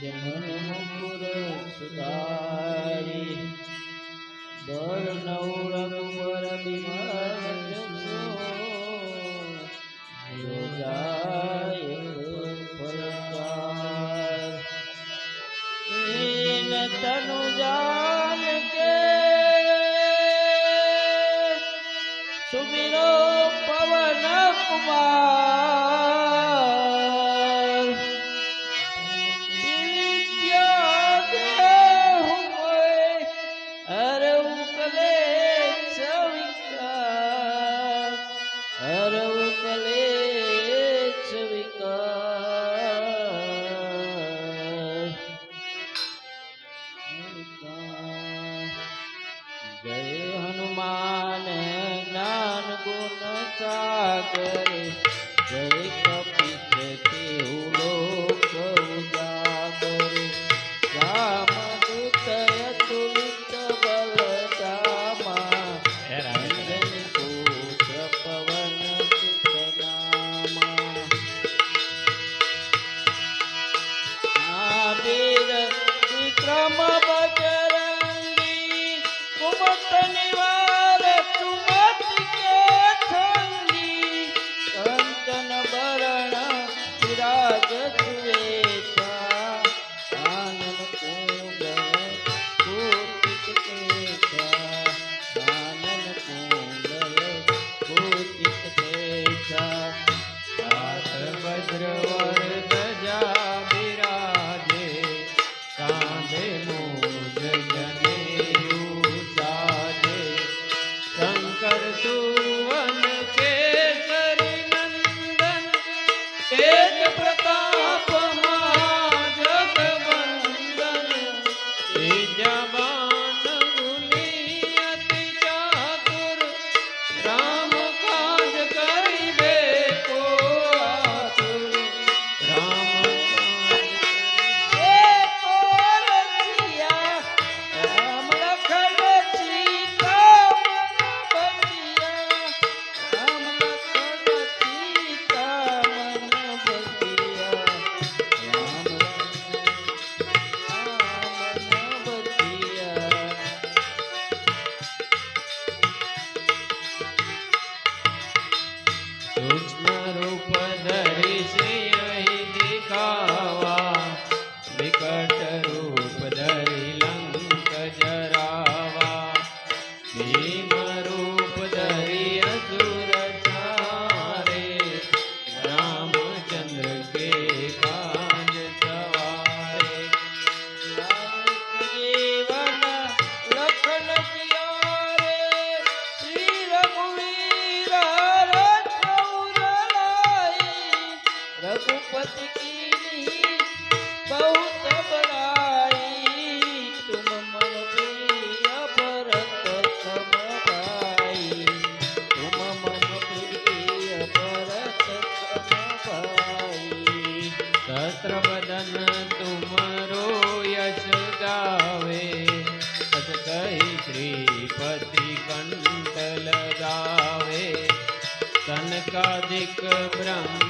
જનન મુકુર સુધારી દળ નવરંગ પર બિમલ તનુ જાન કે સુમિરો પવન કુમાર હનુમાન જ્ઞાન ગુણ સાગર જય जगादिक ब्रह्म।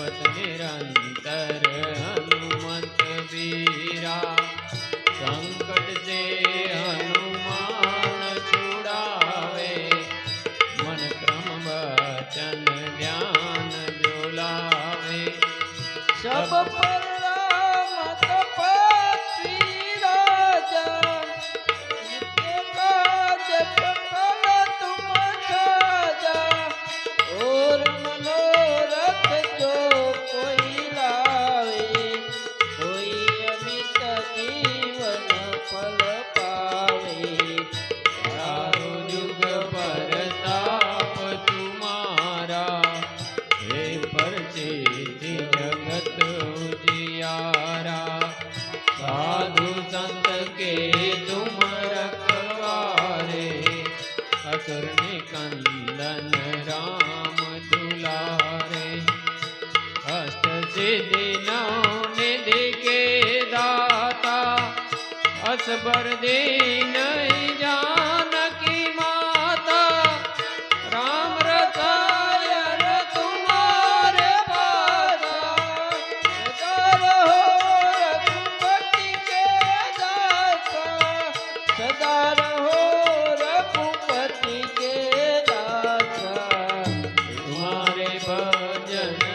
જપત નિરંતર હનુમત વીરા સંકટ જે હનુમાન છુડાવે મન ક્રમ વચન ધ્યાન જોલાવે સબ करने कंदन राम दुलारे। अष्ट सिद्धिनों ने दाता। असबर दे नहीं जा yeah.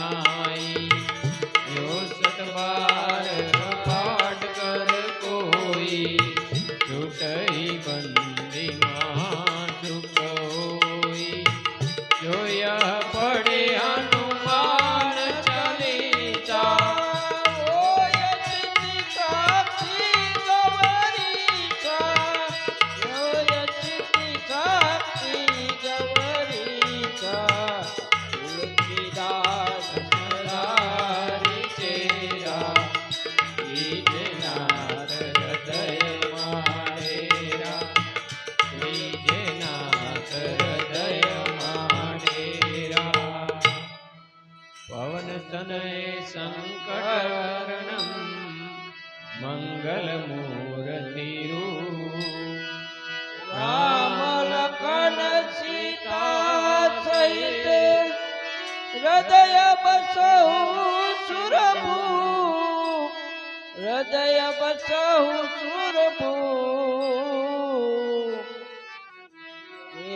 নাই हृदय बसहु सुरपो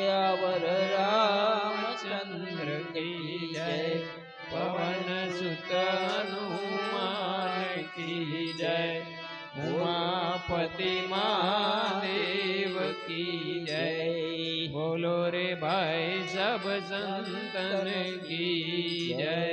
यावर राम चंद्र की जय। पवन सुत हनुमान की जय। उमापति महादेव की जय। बोलो रे भाई सब संतन की जय।